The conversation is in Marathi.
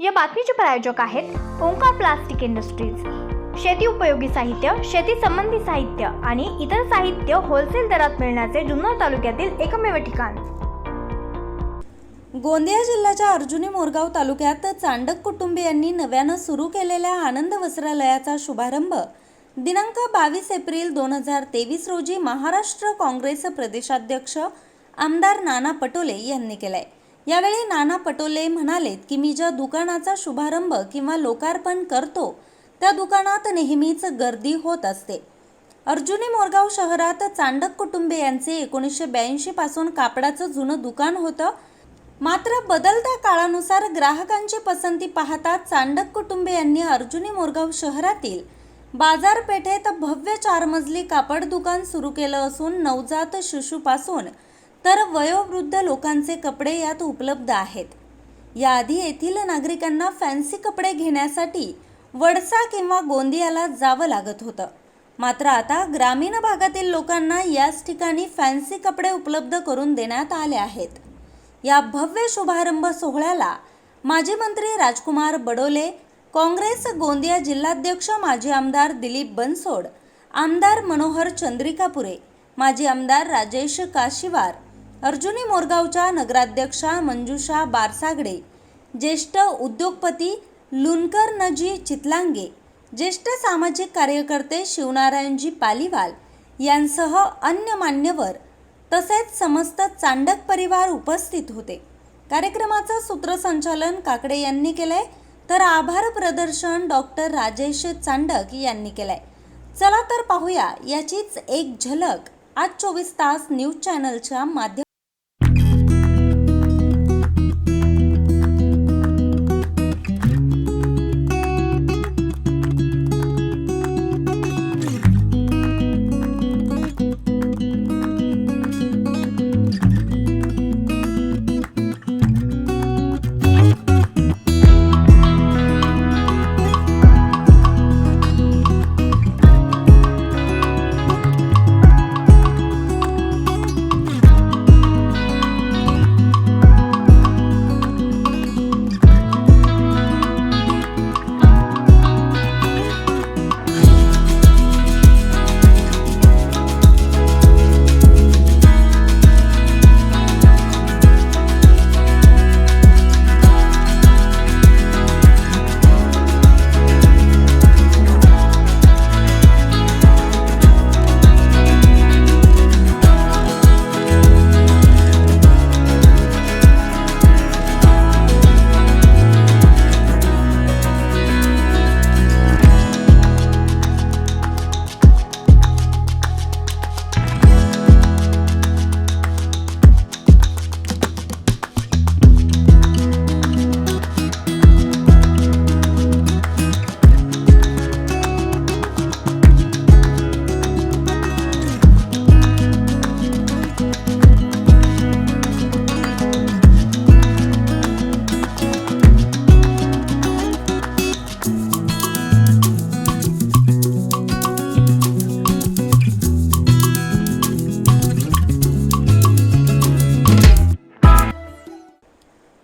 या बातमीचे प्रायोजक आहेत ओंकार प्लास्टिक इंडस्ट्रीज. शेती उपयोगी साहित्य शेती संबंधी साहित्य आणि इतर साहित्य होलसेल दरात मिळण्याचे जुन्नर तालुक्यातील एकमेव ठिकाण. गोंदिया जिल्ह्याच्या अर्जुनी मोरगाव तालुक्यात चांडक कुटुंबियांनी नव्यानं सुरू केलेल्या आनंद वस्त्रालयाचा शुभारंभ दिनांक बावीस एप्रिल दोन हजार तेवीस रोजी महाराष्ट्र काँग्रेस प्रदेशाध्यक्ष आमदार नाना पटोले यांनी केलाय. यावेळी नाना पटोले म्हणालेत की मी ज्या दुकानाचा शुभारंभ किंवा लोकार्पण करतो त्या दुकानात नेहमीच गर्दी होत असते. अर्जुनी मोरगाव शहरात चांडक कुटुंबियांचे एकोणीसशे ब्याऐंशी पासून कापडाचं जुनं दुकान होतं. मात्र बदलत्या काळानुसार ग्राहकांची पसंती पाहता चांडक कुटुंबियांनी अर्जुनी मोरगाव शहरातील बाजारपेठेत भव्य चारमजली कापड दुकान सुरू केलं असून नवजात शिशूपासून तर वयोवृद्ध लोकांचे कपडे यात उपलब्ध आहेत. याआधी येथील नागरिकांना फॅन्सी कपडे घेण्यासाठी वडसा किंवा गोंदियाला जावं लागत होतं. मात्र आता ग्रामीण भागातील लोकांना याच ठिकाणी फॅन्सी कपडे उपलब्ध करून देण्यात आले आहेत. या भव्य शुभारंभ सोहळ्याला माजी मंत्री राजकुमार बडोले काँग्रेस गोंदिया जिल्हाध्यक्ष माजी आमदार दिलीप बनसोड आमदार मनोहर चंद्रिकापुरे माजी आमदार राजेश काशिवार अर्जुनी मोरगावच्या नगराध्यक्षा मंजुषा बारसागडे ज्येष्ठ उद्योगपती लुनकर नजी चितलांगे ज्येष्ठ सामाजिक कार्यकर्ते शिवनारायणजी पालीवाल यांसह अन्य मान्यवर तसेच समस्त चांडक परिवार उपस्थित होते. कार्यक्रमाचं सूत्रसंचालन काकडे यांनी केलंय. तर आभार प्रदर्शन डॉक्टर राजेश चांडक यांनी केलंय. चला तर पाहूया याचीच एक झलक आज चोवीस तास न्यूज चॅनलच्या माध्यम